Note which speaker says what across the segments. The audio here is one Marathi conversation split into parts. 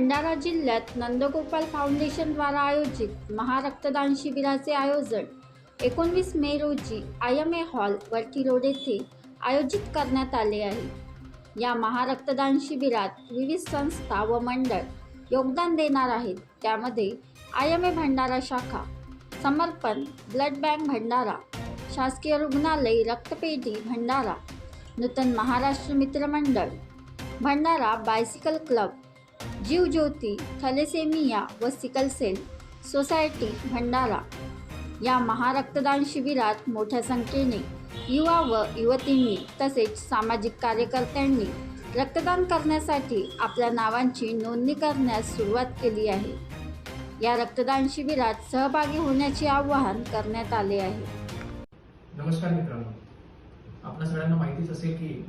Speaker 1: भंडारा जिल्ह्यात नंदगोपाल फाउंडेशनद्वारा आयोजित महारक्तदान शिबिराचे आयोजन एकोणवीस मे रोजी आय एम ए हॉल वरठी रोड येथे आयोजित करण्यात आले आहे. या महारक्तदान शिबिरात विविध संस्था व मंडळ योगदान देणार आहेत. त्यामध्ये आय एम ए भंडारा शाखा समर्पण ब्लड बँक भंडारा शासकीय रुग्णालय रक्तपेढी भंडारा नूतन महाराष्ट्र मित्रमंडळ Bhandara bicycle club Jeev Jyoti thalassemia व सिकल सेल सोसायटी भंडारा या महारक्तदान शिबिरात मोठ्या संख्येने युवा व युवतींनी तसेच सामाजिक कार्यकर्त्यांनी रक्तदान करण्यासाठी आपल्या नावांची नोंदणी करण्यास सुरुवात केली आहे. या रक्तदान शिबिरात सहभागी होण्याचे आवाहन करण्यात आले आहे.
Speaker 2: नमस्कार मित्रांनो. आपल्या सगळ्यांना माहितीच असेल की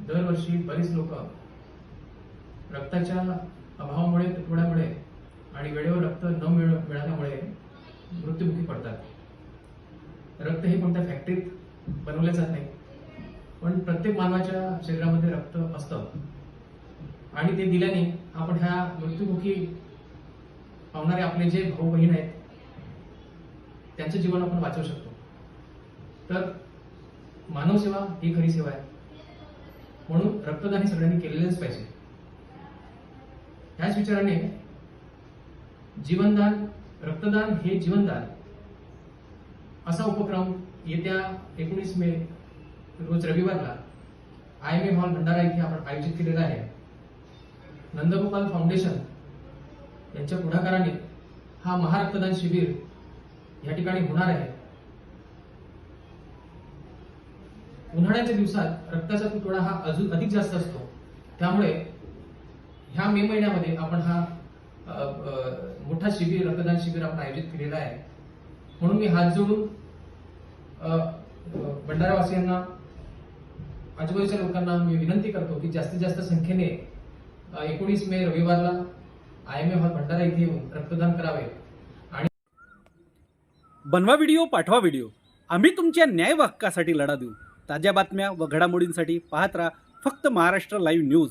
Speaker 2: दरवर्षी बरीच लोक रक्ताच्या अभावामुळे तुटवड्यामुळे आणि वेळेवर रक्त न मिळ मिळाल्यामुळे मृत्युमुखी पडतात. रक्त हे कोणत्या फॅक्टरीत बनवले जात नाही. पण प्रत्येक मानवाच्या शरीरामध्ये रक्त असतं. आणि ते दिल्याने आपण ह्या मृत्युमुखी पावणारे आपले जे भाऊ बहीण आहेत त्यांचे जीवन आपण वाचवू शकतो. तर मानवसेवा ही खरी सेवा आहे. म्हणून रक्तदान हे सगळ्यांनी केलेलंच पाहिजे. ह्याच विचाराने जीवनदान रक्तदान हे जीवनदान असा उपक्रम येत्या एकोणीस मे रोज रविवारला I M A hall Bhandara इथे आपण आयोजित केलेला आहे. नंदगोपाल फाउंडेशन यांच्या पुढाकाराने हा महारक्तदान शिबिर या ठिकाणी होणार आहे. उन्हाळ्याच्या दिवसात रक्ताचा तुटवडा हा अजून अधिक जास्त असतो. त्यामुळे ह्या मे महिन्यामध्ये आपण हा मोठा शिबिर रक्तदान शिबिर आपण आयोजित केलेला आहे. म्हणून मी हात जोडून भंडारावासियांना आजूबाजूच्या लोकांना मी विनंती करतो की जास्तीत जास्त संख्येने एकोणीस मे रविवारला I M A hall Bhandara इथे येऊन रक्तदान करावे. आणि
Speaker 3: बनवा व्हिडिओ पाठवा व्हिडिओ. आम्ही तुमच्या न्याय हक्कासाठी लढा देऊ. ताज्या बातम्या व घडामोडींसाठी पाहत राहा फक्त महाराष्ट्र लाईव्ह न्यूज.